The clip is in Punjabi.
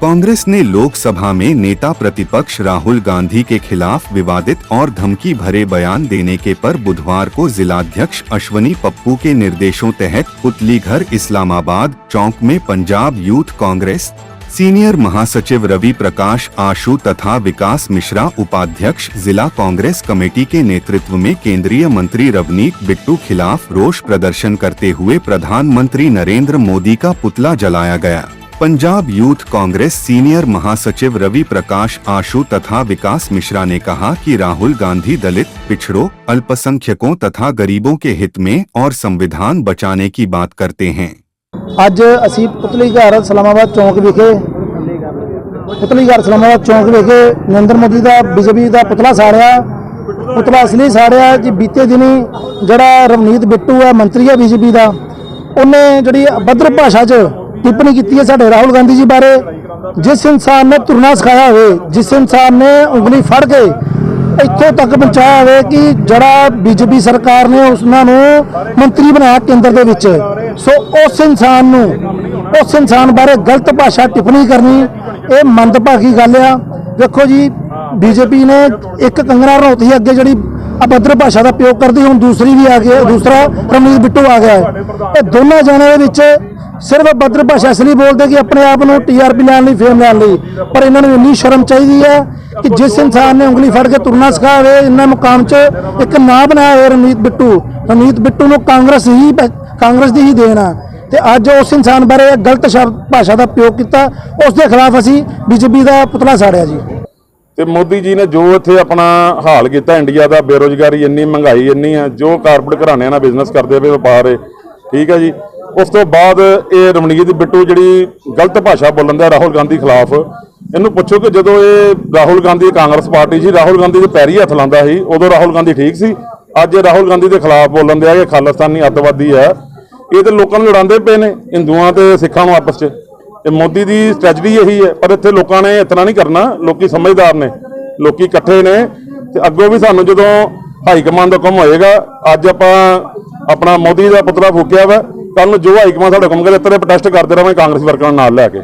कांग्रेस ने लोकसभा में नेता प्रतिपक्ष राहुल गांधी के खिलाफ विवादित और धमकी भरे बयान देने के पर बुधवार को जिलाध्यक्ष अश्वनी पप्पू के निर्देशों तहत पुतलीघर इस्लामाबाद चौक में पंजाब यूथ कांग्रेस, सीनियर महासचिव रवि प्रकाश आशु तथा विकास मिश्रा उपाध्यक्ष जिला कांग्रेस कमेटी के नेतृत्व में केंद्रीय मंत्री रवनीत बिट्टू खिलाफ रोष प्रदर्शन करते हुए प्रधानमंत्री नरेंद्र मोदी का पुतला जलाया गया। पंजाब यूथ कांग्रेस सीनियर महासचिव रवि प्रकाश आशु तथा विकास मिश्रा ने कहा कि राहुल गांधी दलित पिछड़ों अल्पसंख्यकों तथा गरीबों के हित में और संविधान बचाने की बात करते हैं ਅੱਜ ਅਸੀਂ ਪੁਤਲੀ ਘਰ ਇਸਲਾਮਾਬਾਦ ਚੌਂਕ ਵਿਖੇ ਪੁਤਲੀ ਘਰ ਇਸਲਾਮਾਬਾਦ ਚੌਂਕ ਵਿਖੇ ਨਰਿੰਦਰ ਮੋਦੀ ਦਾ ਬੀਜੇਪੀ ਦਾ ਪੁਤਲਾ ਸਾੜਿਆ ਪੁਤਲਾ ਇਸ ਲਈ ਸਾੜਿਆ ਜੀ ਬੀਤੇ ਦਿਨੀ ਜਿਹੜਾ ਰਵਨੀਤ ਬਿੱਟੂ ਹੈ ਮੰਤਰੀ ਹੈ ਬੀਜੇਪੀ ਦਾ ਉਹਨੇ ਜਿਹੜੀ ਅਭਦਰ ਭਾਸ਼ਾ 'ਚ ਟਿੱਪਣੀ ਕੀਤੀ ਹੈ ਸਾਡੇ ਰਾਹੁਲ ਗਾਂਧੀ ਜੀ ਬਾਰੇ ਜਿਸ ਇਨਸਾਨ ਨੇ ਤੁਰਨਾ ਸਿਖਾਇਆ ਹੋਵੇ ਜਿਸ ਇਨਸਾਨ ਨੇ ਉਂਗਲੀ ਫੜ ਕੇ ਇੱਥੋਂ ਤੱਕ ਪਹੁੰਚਾਇਆ ਹੋਵੇ ਕਿ ਜਿਹੜਾ ਬੀਜੇਪੀ ਸਰਕਾਰ ਨੇ ਉਸਨਾਂ ਨੂੰ ਮੰਤਰੀ ਬਣਾਇਆ ਕੇਂਦਰ ਦੇ ਵਿੱਚ ਸੋ ਉਸ ਇਨਸਾਨ ਨੂੰ ਉਸ ਇਨਸਾਨ ਬਾਰੇ ਗਲਤ ਭਾਸ਼ਾ ਟਿੱਪਣੀ ਕਰਨੀ ਇਹ ਮੰਦਭਾਗੀ ਗੱਲ ਆ ਦੇਖੋ ਜੀ ਬੀਜੇਪੀ ਨੇ ਇੱਕ ਕੰਗਣਾ ਰਣੌਤ ਅੱਗੇ ਜਿਹੜੀ ਅਭਦਰ ਭਾਸ਼ਾ ਦਾ ਪ੍ਰਯੋਗ ਕਰਦੀ ਹੁਣ ਦੂਸਰੀ ਵੀ ਆ ਗਈ ਦੂਸਰਾ ਰਮਨੀਤ ਬਿੱਟੂ ਆ ਗਿਆ ਇਹ ਦੋਨਾਂ ਜਣਿਆਂ ਦੇ ਵਿੱਚ ਸਿਰਫ ਅਭਦਰ ਭਾਸ਼ਾ ਇਸ ਲਈ ਬੋਲਦੇ ਕਿ ਆਪਣੇ ਆਪ ਨੂੰ ਟੀਆਰਪੀ ਲੈਣ ਲਈ, ਫੇਮ ਲੈਣ ਲਈ। ਪਰ ਇਹਨਾਂ ਨੂੰ ਇੰਨੀ ਸ਼ਰਮ ਚਾਹੀਦੀ ਹੈ ਕਿ ਜਿਸ ਇਨਸਾਨ ਨੇ ਉਂਗਲੀ ਫੜ ਕੇ ਤੁਰਨਾ ਸਿਖਾਵੇ, ਇਹਨਾਂ ਮੁਕਾਮ 'ਚ ਇੱਕ ਨਾਂ ਬਣਾਇਆ ਹੋਇਆ ਰਮਨੀਤ ਬਿੱਟੂ। ਰਮਨੀਤ ਬਿੱਟੂ ਨੂੰ ਕਾਂਗਰਸ ਹੀ ਕਾਂਗਰਸ ਦੀ ਹੀ ਦੇਣ ਆ। ਤੇ ਅੱਜ ਉਸ ਇਨਸਾਨ ਬਾਰੇ ਗਲਤ ਸ਼ਬਦ, ਭਾਸ਼ਾ ਦਾ ਪ੍ਰਯੋਗ ਕੀਤਾ, ਉਸ ਦੇ ਖਿਲਾਫ ਅਸੀਂ ਬੀਜੇਪੀ ਦਾ ਪੁਤਲਾ ਸਾੜਿਆ ਜੀ। ਤੇ ਮੋਦੀ ਜੀ ਨੇ ਜੋ ਇੱਥੇ ਆਪਣਾ ਹਾਲ ਕੀਤਾ, ਇੰਡੀਆ ਦਾ ਬੇਰੋਜ਼ਗਾਰੀ ਇੰਨੀ ਮਹਿੰਗਾਈ ਇੰਨੀ ਆ, ਜੋ ਕਾਰਪੋਰੇਟ ਘਰਾਣਿਆਂ ਨਾਲ ਬਿਜ਼ਨਸ ਕਰਦੇ ਪਏ ਵਪਾਰ ਹੈ ਠੀਕ ਹੈ ਜੀ। ਉਸ ਤੋਂ ਬਾਅਦ ਇਹ ਰਮਣੀਤ ਬਿੱਟੂ ਜਿਹੜੀ ਗਲਤ ਭਾਸ਼ਾ ਬੋਲਣ ਦਾ ਰਾਹੁਲ ਗਾਂਧੀ ਖਿਲਾਫ, ਇਹਨੂੰ ਪੁੱਛੋ ਕਿ ਜਦੋਂ ਇਹ ਰਾਹੁਲ ਗਾਂਧੀ ਕਾਂਗਰਸ ਪਾਰਟੀ ਸੀ, ਰਾਹੁਲ ਗਾਂਧੀ ਦੇ ਪੈਰੀ ਹੱਥ ਲਾਉਂਦਾ ਸੀ, ਉਦੋਂ ਰਾਹੁਲ ਗਾਂਧੀ ਠੀਕ ਸੀ। ਅੱਜ ਰਾਹੁਲ ਗਾਂਧੀ ਦੇ ਖਿਲਾਫ ਬੋਲਣ ਦਿਆ ਕਿ ਖਾਲਿਸਤਾਨੀ ਅੱਤਵਾਦੀ ਹੈ। ਇਹ ਤੇ ਲੋਕਾਂ ਨੂੰ ਲੜਾਉਂਦੇ ਪਏ ਨੇ, ਹਿੰਦੂਆਂ ਤੇ ਸਿੱਖਾਂ ਨੂੰ ਆਪਸ 'ਚ। ਤੇ ਮੋਦੀ ਦੀ ਸਟ੍ਰੈਟਜੀ ਇਹੀ ਹੈ, ਪਰ ਇੱਥੇ ਲੋਕਾਂ ਨੇ ਇਤਨਾ ਨਹੀਂ ਕਰਨਾ, ਲੋਕੀ ਸਮਝਦਾਰ ਨੇ, ਲੋਕੀ ਇਕੱਠੇ ਨੇ। ਤੇ ਅੱਗੋਂ ਵੀ ਸਾਨੂੰ ਜਦੋਂ ਹਾਈ ਕਮਾਂਡ ਦਾ ਹੁਕਮ ਹੋਏਗਾ, ਅੱਜ ਆਪਾਂ ਆਪਣਾ ਮੋਦੀ ਦਾ ਪੁਤਲਾ ਫੂਕਿਆ ਵਾ ਕੱਲ ਨੂੰ ਜੋ ਹਾਈ ਕਮਾਂਡ ਸਾਡਾ ਹੁਕਮ ਕਰੇ ਇੱਥੇ ਪ੍ਰੋਟੈਸਟ ਕਰਦੇ ਰਹਾਂਗੇ ਕਾਂਗਰਸ ਵਰਕਰਾਂ ਨੂੰ ਨਾਲ ਲੈ ਕੇ।